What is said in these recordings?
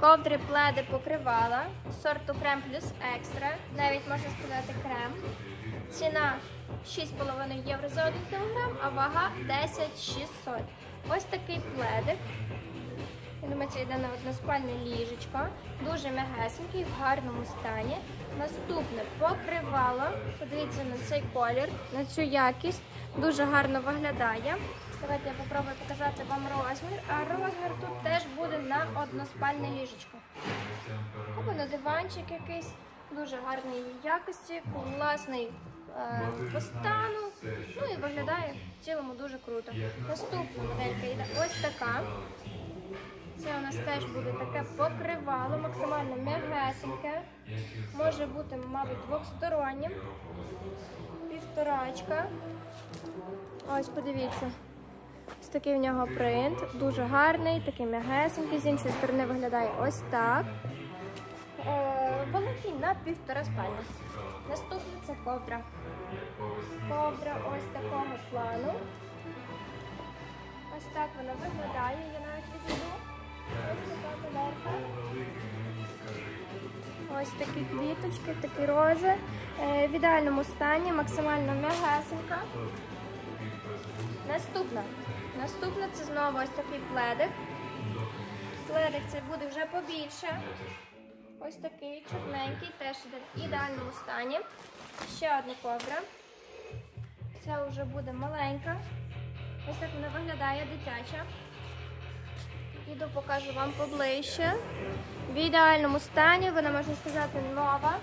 Ковдри, пледи покривала, сорту крем плюс екстра, навіть можна сказати крем. Ціна 6,5 євро за 1 кг, а вага 10 600. Ось такий пледик. Я думаю, це йде на односпальне ліжечко. Дуже м'ягесенький, в гарному стані. Наступне покривало. Подивіться на цей колір, на цю якість. Дуже гарно виглядає. Давайте я попробую показати вам розмір. А розмір тут теж буде на односпальне ліжечко. Або на диванчик якийсь. Дуже гарної якості, класний е, по. Ну і виглядає в цілому дуже круто. Наступна моделька йде ось така. Це у нас теж буде таке покривало, максимально м'ягесеньке. Може бути, мабуть, двохстороннім. Півторачка. Ось подивіться. Ось такий в нього принт. Дуже гарний, такий м'ягесенький. З іншої сторони виглядає ось так. Е, великий на півтора спальні. Наступне це ковдра. Ковдра ось такого плану. Ось так вона виглядає. Я навіть відійду. Ось такі квіточки, такі рози. Е, в ідеальному стані, максимально м'ягесенька. Наступна. Наступна це знову ось такий пледик. Пледик це буде вже побільше. Ось такий чорненький, теж іде в ідеальному стані. Ще одна ковдра. Це вже буде маленька. Ось так вона виглядає дитяча. Іду покажу вам поближче. В ідеальному стані, вона можна сказати, нова.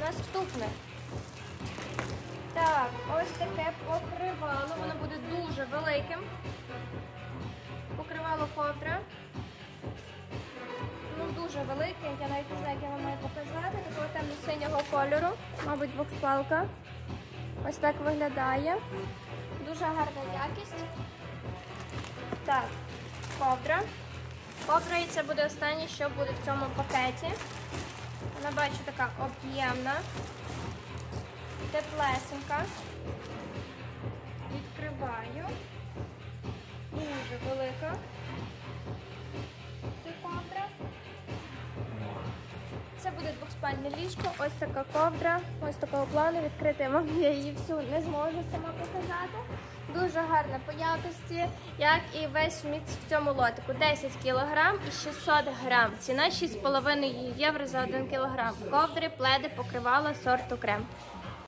Наступне. Так, таке покривало. Воно буде дуже великим. Покривало ковдра. Ну, дуже велике. Я навіть не знаю, як я вам маю показати. Такого темно-синього кольору. Мабуть, двохспалка. Ось так виглядає. Дуже гарна якість. Так, ковдра. Ковдра і це буде останнє, що буде в цьому пакеті. Вона бачу така об'ємна, теплесенька. Відкриваю. Дуже велика. Це ковдра. Це буде двохспальне ліжко, ось така ковдра, ось такого плану. Відкрити вам я її всю не зможу сама показати. Дуже гарна по якості, як і весь мікс в цьому лотику. 10 кг і 600 грам. Ціна 6,5 євро за 1 кг. Ковдри, пледи, покривала сорту крем.